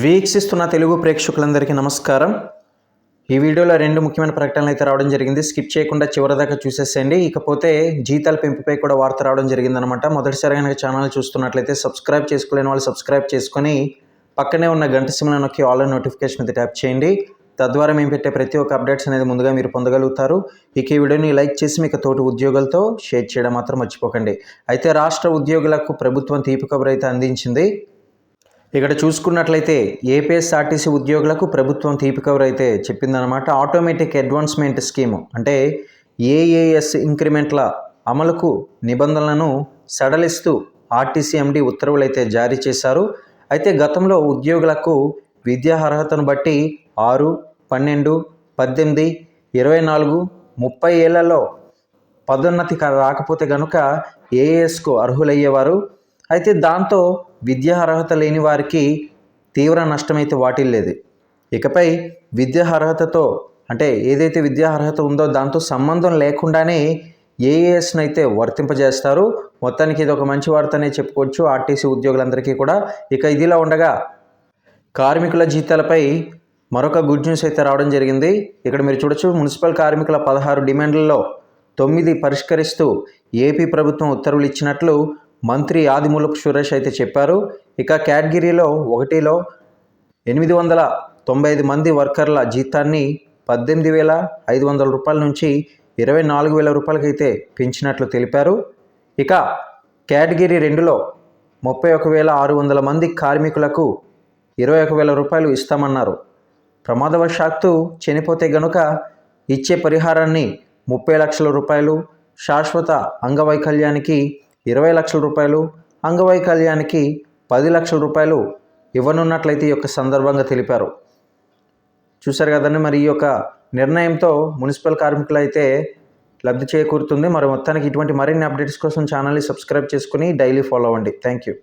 వీక్షిస్తున్న తెలుగు ప్రేక్షకులందరికీ నమస్కారం. ఈ వీడియోలో రెండు ముఖ్యమైన ప్రకటనలు అయితే రావడం జరిగింది. స్కిప్ చేయకుండా చివరిదాకా చూసేసేయండి. ఇకపోతే జీతాల పెంపుపై కూడా వార్త రావడం జరిగిందనమాట మొదటిసారి కనుక ఛానల్ చూస్తున్నట్లయితే సబ్స్క్రైబ్ చేసుకోలేని వాళ్ళు సబ్స్క్రైబ్ చేసుకొని పక్కనే ఉన్న గంట సిమ్లో నొక్కి ఆన్లైన్ నోటిఫికేషన్ అయితే ట్యాప్ చేయండి. తద్వారా మేము పెట్టే ప్రతి ఒక్క అప్డేట్స్ అనేది ముందుగా మీరు పొందగలుగుతారు. ఇక ఈ వీడియోని లైక్ చేసి మీకు తోటి ఉద్యోగులతో షేర్ చేయడం మాత్రం మర్చిపోకండి. అయితే రాష్ట్ర ఉద్యోగులకు ప్రభుత్వం తీపి కబురు అయితే అందించింది. ఇక్కడ చూసుకున్నట్లయితే ఏపీఎస్ఆర్టీసీ ఉద్యోగులకు ప్రభుత్వం తీపి కవర్ అయితే చెప్పిందనమాట ఆటోమేటిక్ అడ్వాన్స్మెంట్ స్కీము అంటే ఏఏఎస్ ఇంక్రిమెంట్ల అమలుకు నిబంధనలను సడలిస్తూ ఆర్టీసీ ఎండి ఉత్తర్వులు అయితే జారీ చేశారు. అయితే గతంలో ఉద్యోగులకు విద్యా అర్హతను బట్టి ఆరు పన్నెండు పద్దెనిమిది ఇరవై నాలుగు ముప్పై ఏళ్ళలో పదోన్నతి రాకపోతే కనుక ఏఏఎస్కు అర్హులయ్యేవారు. అయితే దాంతో విద్యా అర్హత లేని వారికి తీవ్ర నష్టమైతే వాటిల్లేదు. ఇకపై విద్యా అర్హతతో అంటే ఏదైతే విద్యా అర్హత ఉందో దాంతో సంబంధం లేకుండానే ఏఏఎస్ను అయితే వర్తింపజేస్తారు మొత్తానికి ఇది ఒక మంచి వార్తనే చెప్పుకోవచ్చు. ఆర్టీసీ ఉద్యోగులందరికీ కూడా. ఇక ఇదిలా ఉండగా కార్మికుల జీతాలపై మరొక గుడ్ న్యూస్ అయితే రావడం జరిగింది. ఇక్కడ మీరు చూడొచ్చు మున్సిపల్ కార్మికుల పదహారు డిమాండ్లలో తొమ్మిది పరిష్కరిస్తూ ఏపీ ప్రభుత్వం ఉత్తర్వులు ఇచ్చినట్లు మంత్రి ఆదిమూలపు సురేష్ అయితే చెప్పారు. ఇక కేటగిరీలో ఒకటిలో ఎనిమిది వందల తొంభై ఐదు మంది వర్కర్ల జీతాన్ని పద్దెనిమిది వేల ఐదు వందల రూపాయల నుంచి ఇరవై నాలుగు వేల రూపాయలకైతే పెంచినట్లు తెలిపారు. ఇక కేటగిరీ రెండులో ముప్పై ఒక వేల ఆరు వందల మంది కార్మికులకు ఇరవై ఒక వేల రూపాయలు ఇస్తామన్నారు. ప్రమాదవశాత్తు చనిపోతే గనుక ఇచ్చే పరిహారాన్ని ముప్పై లక్షల రూపాయలు శాశ్వత అంగవైకల్యానికి ఇరవై లక్షల రూపాయలు అంగవైకల్యానికి పది లక్షల రూపాయలు ఇవ్వనున్నట్లయితే ఈ యొక్క సందర్భంగా తెలిపారు. చూశారు కదండి మరి ఈ యొక్క నిర్ణయంతో మున్సిపల్ కార్మికులు అయితే లబ్ధి చేకూరుతుంది. మరి మొత్తానికి ఇటువంటి మరిన్ని అప్డేట్స్ కోసం ఛానల్ని సబ్స్క్రైబ్ చేసుకుని డైలీ ఫాలో అవ్వండి. Thank you.